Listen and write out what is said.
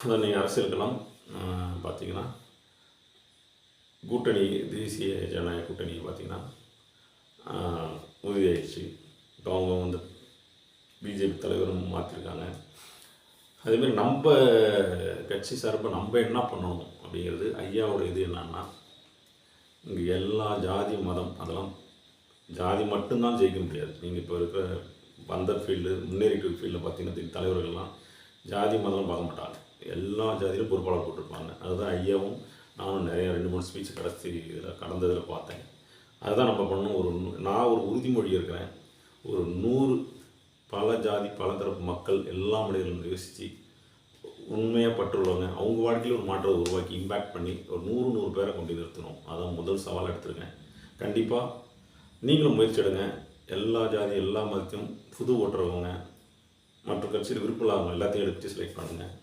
நீங்கள் அரசியல் பார்த்தீங்கன்னா கூட்டணி தேசிய ஜனநாயக கூட்டணி பார்த்தீங்கன்னா ஆஹ், உறுதியாயிடுச்சு இப்போ அவங்க வந்து பிஜேபி தலைவரும் மாற்றிருக்காங்க அதேமாதிரி நம்ம கட்சி சார்பாக நம்ம என்ன பண்ணணும் அப்படிங்கிறது ஐயாவோட இது என்னன்னா இங்கே எல்லா ஜாதி மதம் அதெல்லாம் ஜாதி மட்டும்தான் ஜெயிக்க முடியாது. நீங்கள் இப்போ இருக்கிற வந்த ஃபீல்டு முன்னேறிட்டு ஃபீல்டில் பார்த்தீங்கன்னா தலைவர்கள்லாம் ஜாதி மதம்லாம் பார்க்க மாட்டாங்க. எல்லா ஜாதியிலும் பொறுப்பாளர் போட்டிருப்பாங்க. அதுதான் ஐயாவும் நானும் நிறைய ரெண்டு மூணு ஸ்பீச் கடைசி இதில் கடந்ததில் பார்த்தேன். அதுதான் நம்ம பண்ணணும். ஒரு நான் ஒரு உறுதிமொழி இருக்கிறேன். ஒரு நூறு பல ஜாதி பல தரப்பு மக்கள் எல்லா மனிதர்களும் யோசித்து உண்மையாக பற்றுள்ளவங்க அவங்க வாழ்க்கையில் ஒரு மாற்றத்தை உருவாக்கி இம்பேக்ட் பண்ணி ஒரு நூறு நூறு பேரை கொண்டு நிறுத்தணும். அதான் முதல் சவால் எடுத்திருக்கேன். கண்டிப்பாக நீங்களும் முயற்சி எடுங்க. எல்லா ஜாதி எல்லா மதத்தையும் புது ஓட்டுறவங்க மற்ற கட்சியில் விருப்பம் இல்லாதவங்க எல்லாத்தையும் எடுத்து செலக்ட் பண்ணுங்கள்